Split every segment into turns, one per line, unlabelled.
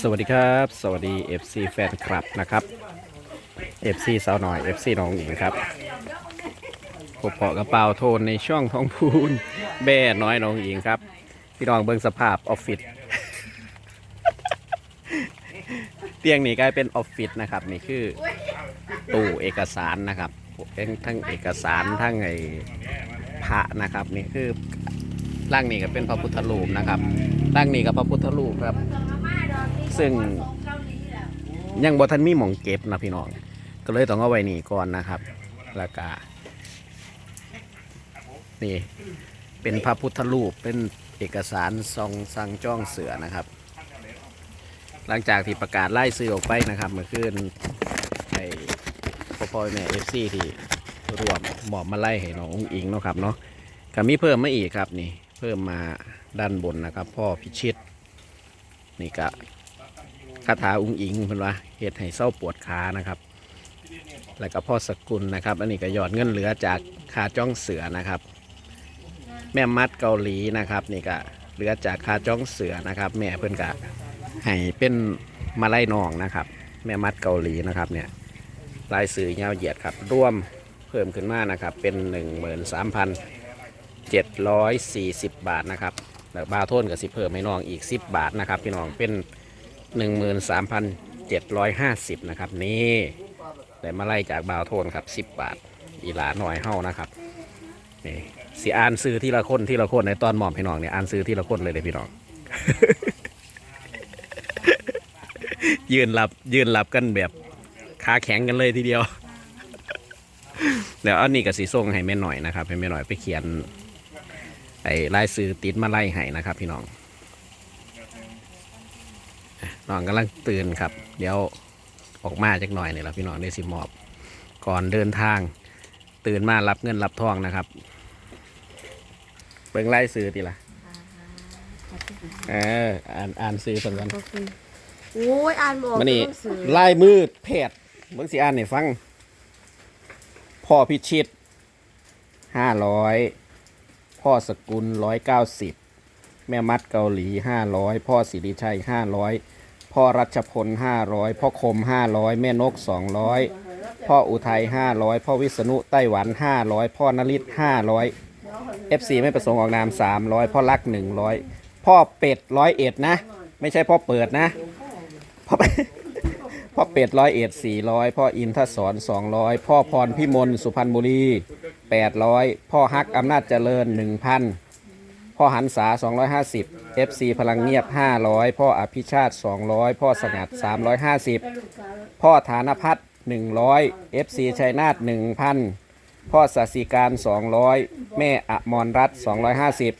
สวัสดีครับ สวัสดี FC แฟนคลับนะครับ FC สาวหน่อย FC น้องหญิงครับพบเพาะกระเป๋าโทนในช่องท้องพูนแบ่น้อยน้องหญิงครับ พี่น้องเบิ่งสภาพออฟฟิศเตียงนี้กลายเป็นออฟฟิศนะครับนี่คือตู้เอกสารนะครับเป็นทั้งเอกสารทั้งไอ้พระนะครับนี่คือ ร่างนี้ก็เป็นพระพุทธรูปนะครับร่างนี้ก็พระพุทธรูปครับ ซึ่งยังบ่ทันมีหมองเก็บนะพี่น้อง ก็เลยต้องเอาไว้นี่ก่อนนะครับแล้วก็นี่เป็นพระพุทธรูปเป็นเอกสารซองสั่งจ้องเสือนะครับ หลังจากที่ประกาศไล่ซื้อออกไปนะครับเมื่อคืนไอ้พ่อพ่อแม่เอฟซีที่รวมหมอบมาไล่ให้น้ององอิงเนาะครับเนาะก็มีเพิ่มมาอีกครับนี่ เพิ่มมาด้านบนนะครับ พ่อพิชิต นี่ก็คาถาอุ้งอิงเพิ่นว่าเหตุให้เศร้าปวดขานะครับ แล้วก็พ่อสกุลนะครับ อันนี้ก็หยอดเงินเหลือจากคาจ้องเสือนะครับ แม่มัดเกาหลีนะครับนี่ก็เหลือจากคาจ้องเสือนะครับ แม่เพิ่นก็ให้เป็นมาไล่นองนะครับ แม่มัดเกาหลีนะครับเนี่ยลายสื่อยาวเหยียดครับร่วมเพิ่มขึ้นมานะครับเป็น 740 บาทนะครับแล้วบาโทนกับสิเพิ่มให้น้องอีก 10 บาทนะครับ พี่น้องเป็น 13,750นะครับนี่ได้มาไล่จากบาโทนครับ 10 บาท อีหลาหน่อยเฮ้านะครับนี่สิอ่านซื้อที่ละคนที่ละคนในตอนหมอมพี่น้องเนี่ยอ่านซื้อที่ละคนเลยเลยพี่น้อง ยืนหลับยืนหลับกันแบบขาแข็งกันเลยทีเดียวเดี๋ยวอันนี้กับสีส้งให้แม่หน่อยนะครับให้แม่หน่อยไปเขียน ไอ้ลายซื้อติดมาไล่ให้นะครับ พี่น้องอะน้องกำลังตื่นครับ เดี๋ยวออกมาจากหน่อยนี่แหละพี่น้องได้สิมอบ ก่อนเดินทาง ตื่นมารับเงินรับทองนะครับเบิ่งไล่ซื้อทีละเอออ่านอ่านซื้อเพิ่นกัน
ก็คือโอ้ยอ่านบอก
มันนี่
หงสือ
ลายมือแพทย์เบิ่งสิอ่านให้ฟังพ่อพิชิตห้าร้อย พ่อสกุลร้อยเก้าสิบแม่มัดเกาหลีห้าร้อยพ่อสิริชัยห้าร้อยพ่อรัชพลห้าร้อยพ่อคมห้าร้อยแม่นกสองร้อยพ่ออุทัยห้าร้อยพ่อวิษณุไต้หวันห้าร้อยพ่อนฤทธิ์ห้าร้อยเอฟซีไม่ประสงค์ออกนามสามร้อยพ่อรักหนึ่งร้อยพ่อเป็ดร้อยเอ็ดนะ ไม่ใช่พ่อเปิดนะ พ่อพ่อเป็ดร้อยเอ็ดสี่ร้อยพ่ออินทศรสองร้อยพ่อพรพิมลสุพรรณบุรี แปดร้อยพ่อฮักอำนาจเจริญหนึ่งพันพ่อหันษาสองร้อยห้าสิบเอฟซีพลังเงียบห้าร้อยพ่ออภิชาติสองร้อยพ่อสงัดสามร้อยห้าสิบพ่อฐานพัฒน์หนึ่งร้อยเอฟซีชัยนาทหนึ่งพันพ่อสศิการสองร้อยแม่อมรรัตน์สองร้อยห้าสิบ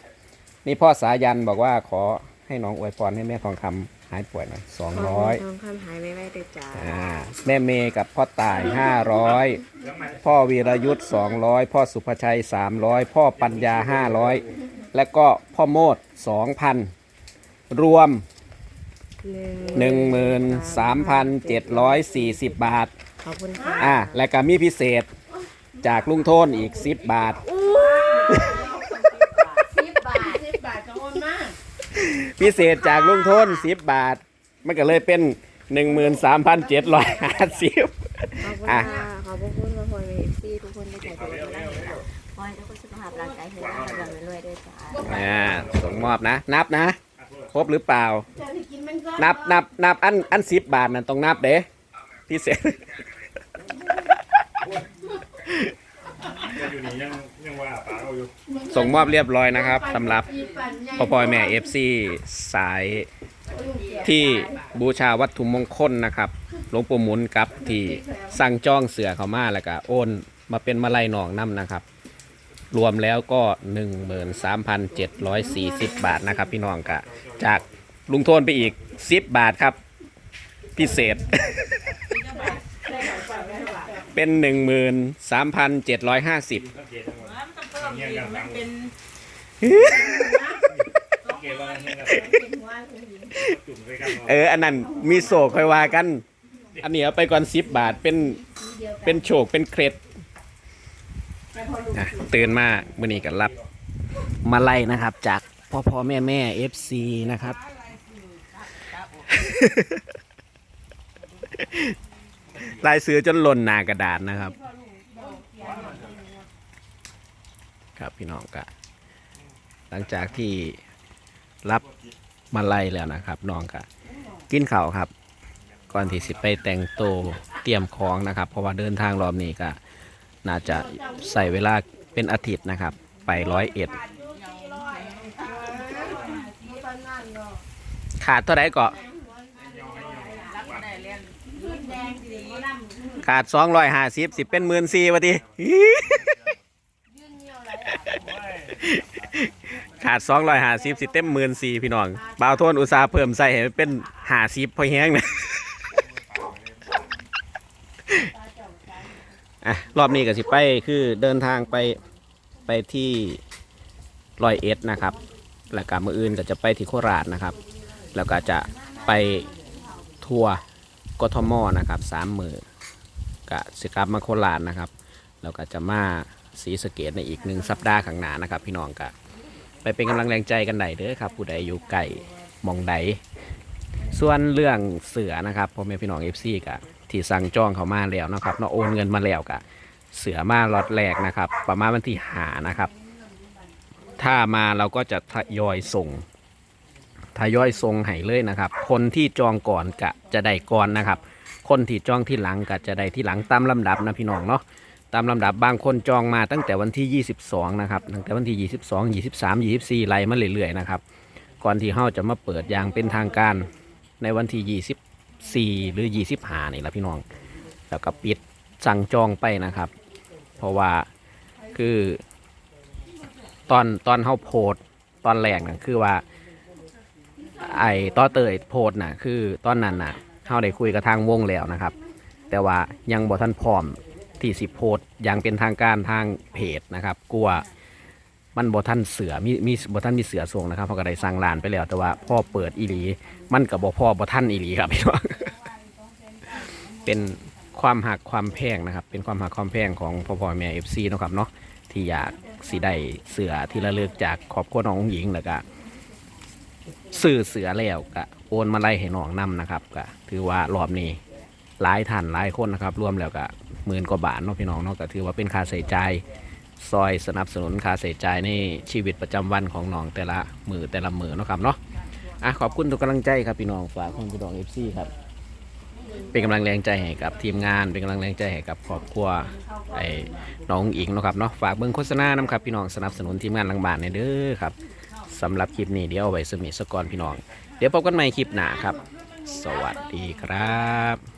นี่พ่อสายันบอกว่าขอให้น้องอวยพรให้แม่ทองคำายป่วยหน่อยสองร้อย
ทองคำหายไม่ไหวเด็ดจ้า
อ่าแม่เมย์กับพ่อตาย500พ่อวีรยุทธ์200พ่อสุภชัย300พ่อปัญญา500และก็พ่อโมด2,000รวม13,740บาท
ขอบคุณค่ะ
อ่าและก็มีพิเศษจากลุงโทนอีก10บาท
สิบบาท
สิบบาทก็โอนมาก
พิเศษจากลุงโทน10บาท มันก็เลยเป็น13,750
ขอบคุณ
อะ
ค่ะขอบคุณทุกคนเลยที่ทุกคนได้ใจดีมาแล้วขอให้ทุกคนสุขภาพร่างกายแข็งแรงร่ำรวยด้วยจ้า
อ่าส่งมอบนะ นับนะ ครบหรือเปล่า
จะได้กินมันก็
นับนับนับอันอันสิบบาทนั่นต้องนับเด้พิเศษ
อยู่นี่ยังยังว่าป๋าเอาอยู่
ส่งมอบเรียบร้อยนะครับสำหรับพ่อพ่อแม่เอฟซีสายที่บูชาวัตถุมงคลนะครับหลวงปู่หมุนกับที่สั่งจ้องเสือเขามาแล้วก็โอนมาเป็นมาลัยหนองน้ำนะครับ รวมแล้วก็ 13,740 บาทนะครับ พี่น้องกะจากลุงโทนไปอีก 10 บาทครับ พิเศษ เป็น13,750
เงี้ยกันมันเป็นเกว่าเงี้ยกันจุ่มไปกัน
เออ อันนั้นมีโศกค่อยว่ากัน อันนี้เอาไปก่อนสิบบาทเป็นเป็นโชคเป็นเครดอะตื่นมาเมื่อนี้ก็รับ มาไล่นะครับ จากพ่อพ่อแม่แม่เอฟซีนะครับ ลายซื้อจนหล่นหนากระดาษนะครับ ครับพี่น้องก็หลังจากที่รับมาไล่แล้วนะครับน้องก็กินข้าวครับ ก่อนที่สิไปแต่งตัวเตรียมของนะครับ เพราะว่าเดินทางรอบนี้ก็น่าจะใส่เวลาเป็นอาทิตย์นะครับ ไปร้อยเอ็ดขาดเท่าไรก็ ขาดสองร้อยห้าสิบสิเป็นหมื่นสี่วะทีขาดสองร้อยห้าสิบสิเต็มหมื่นสี่พี่น้องบ่าวโทนอุตสาห์เพิ่มใส่ให้มันเป็นห้าสิบพอแห้งนะอะรอบนี้ก็สิไปคือเดินทางไปไปที่รอยเอ็ดนะครับ แล้วก็มืออื่นก็จะไปที่โคราชนะครับ แล้วก็จะไปทัวร์ กทมนะครับสามมือก็สิกลับมาโคราชนะครับแล้วก็จะมาศรีสเกดในอีกหนึ่งสัปดาห์ข้างหน้านะครับ พี่น้องก็ไปเป็นกำลังแรงใจกันได้เด้อครับ ผู้ใดอยู่ไก่มองใดส่วนเรื่องเสือนะครับพ่อแม่พี่น้องเอฟซีกับที่สั่งจองเขามาแล้วนะครับเนาะโอนเงินมาแล้วกับเสือมาล็อตแรกนะครับ ประมาณวันที่หานะครับ ถ้ามาเราก็จะทยอยส่ง ทยอยส่งให้เลยนะครับ คนที่จองก่อนกะจะได้ก่อนนะครับ คนที่จองที่หลังก็จะได้ที่หลังตามลำดับนะพี่น้องเนาะตามลำดับบางคนจองมาตั้งแต่วันที่ 22 นะครับตั้งแต่วันที่ 22 23 24ไล่มาเรื่อยๆนะครับก่อนที่เฮาจะมาเปิดอย่างเป็นทางการในวันที่ 24 หรือ 25 นี่แหละพี่น้อง แล้วก็ปิดสั่งจองไปนะครับ เพราะว่าคือตอนตอนเฮาโพสตอนแรกนะคือว่า ไอ้ต่อเตยโพสต์น่ะ คือตอนนั้นน่ะเฮาได้คุยกับทางวงแล้วนะครับ แต่ว่ายังบ่ทันพร้อมที่สิโพสต์อย่างเป็นทางการทางเพจนะครับ กลัวมันบ่ท่านเสือมีมีบ่ท่านมีเสือส่งนะครับเพราะก็ได้สั่งลานไปแล้ว แต่ว่าพ่อเปิดอีหลี มันกับบ่พ่อบ่ท่านอีหลีครับพี่น้องเป็นความหักความแพงนะครับ เป็นความหักความแพงของพ่อพ่อแม่เอฟซีนะครับเนาะที่อยากสีได้เสือที่ระลึกจากครอบครัวน้องหญิงแล้วก็ ซื้อเสือแล้วก็โอนมาไล่ให้น้องนํนะครับก็ถือว่ารอบนี้หลายท่านหลายคนนะครับรวมแล้วก็หมื่นกว่าบาทเนาะพี่น้องเนาะก็ถือว่าเป็นค่าใช้จ่ายซอยสนับสนุนค่าใช้จ่ายในชีวิตประจำวันของน้องแต่ละมือแต่ละมือเนาะครับเนาะอะขอบคุณทุกกำลังใจครับพี่น้องฝากคุณพี่น้องเอฟซีครับเป็นกำลังแรงใจให้กับทีมงาน เป็นกำลังแรงใจให้กับครอบครัวไอ้น้องอิงเนาะครับเนาะฝากเบิ่งโฆษณานํครับพี่น้องสนับสนุนทีมงานหลังบ้านในเด้อครับ สำหรับคลิปนี้เดี๋ยวเอาไว้สมิสกอนพี่น้อง เดี๋ยวพบกันใหม่คลิปหน้าครับ สวัสดีครับ